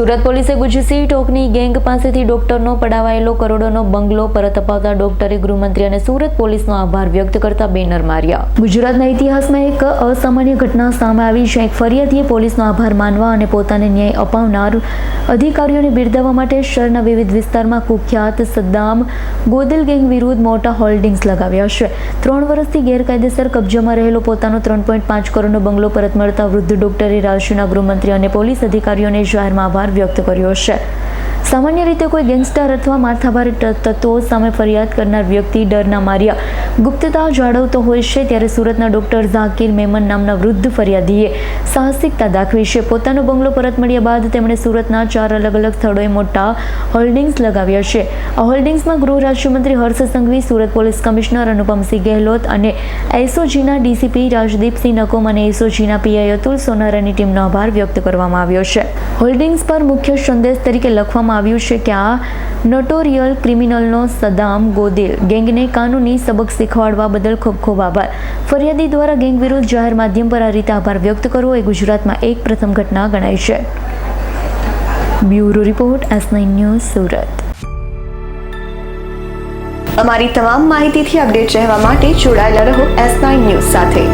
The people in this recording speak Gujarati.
સુરત પોલીસે ગુજસી ટોકની ગેંગ પાસેથી ડોક્ટરનો પડાવાયેલો કરોડોનો બંગલો પરત અપાવતા ડોક્ટરે ગૃહમંત્રી અને સુરત પોલીસનો આભાર વ્યક્ત કરતા બેનર માર્યા. ગુજરાતના ઇતિહાસમાં એક અસામાન્ય ઘટના સામે આવી છે. એક ફરિયાદીએ પોલીસનો આભાર માનવા અને પોતાને ન્યાય અપાવનાર અધિકારીઓને બિરદાવવા માટે શહેરના વિવિધ વિસ્તારમાં કુખ્યાત સદ્દામ ગોદલ ગેંગ વિરુદ્ધ મોટા હોલ્ડિંગ્સ લગાવ્યા છે. ત્રણ વર્ષથી ગેરકાયદેસર કબજામાં રહેલો પોતાનો ત્રણ પોઈન્ટ પાંચ કરોડનો બંગલો પરત મળતા વૃદ્ધ ડોક્ટરે રાજ્યના ગૃહમંત્રી અને પોલીસ અધિકારીઓને જાહેરમાં આભાર વ્યક્ત કર્યો છે સામાન્ય રીતે કોઈ ગેંગસ્ટર અથવા માથાભારે તત્વો સામે ફરિયાદ કરનાર વ્યક્તિ ડરના માર્યા. ગુપ્તતા જાળવતો હોય છે ત્યારે સુરતના ડોક્ટર ઝાકીર મેમન નામના વૃદ્ધ ફરિયાદીએ સાહસિકતા દાખવી છે. પોતાનો બંગલો પરત મળ્યા બાદ તેમણે સુરતના ચાર અલગ અલગ સ્થળોએ મોટા હોલ્ડિંગ્સ લગાવ્યા છે. આ હોલ્ડિંગ્સમાં ગૃહ રાજ્યમંત્રી હર્ષ સંઘવી, સુરત પોલીસ કમિશનર અનુપમસિંહ ગેહલોત અને એસઓજીના ડીસીપી રાજદીપસિંહ નકોમ અને એસઓજીના પીઆઈ અતુલ સોનારાની ટીમનો આભાર વ્યક્ત કરવામાં આવ્યો છે. હોલ્ડિંગ્સ પર મુખ્ય સંદેશ તરીકે લખવામાં આવ્યું છે કે આ નોટોરિયલ ક્રિમિનલનો સદામ ગોદિલ ગેંગને કાનૂની સબક શીખવાડવા બદલ ખૂબ ખૂબ આભાર. ફરિયાદી દ્વારા ગેંગ વિરુદ્ધ જાહેર માધ્યમ પર આ રીતે આભાર વ્યક્ત કરવો એ ગુજરાતમાં એક પ્રથમ ઘટના ગણાય છે. Bureau report S nine news Surat. અમારી તમામ માહિતીથી અપડેટ રહેવા માટે જોડાયેલા રહો એસ નાઇન ન્યૂઝ સાથે.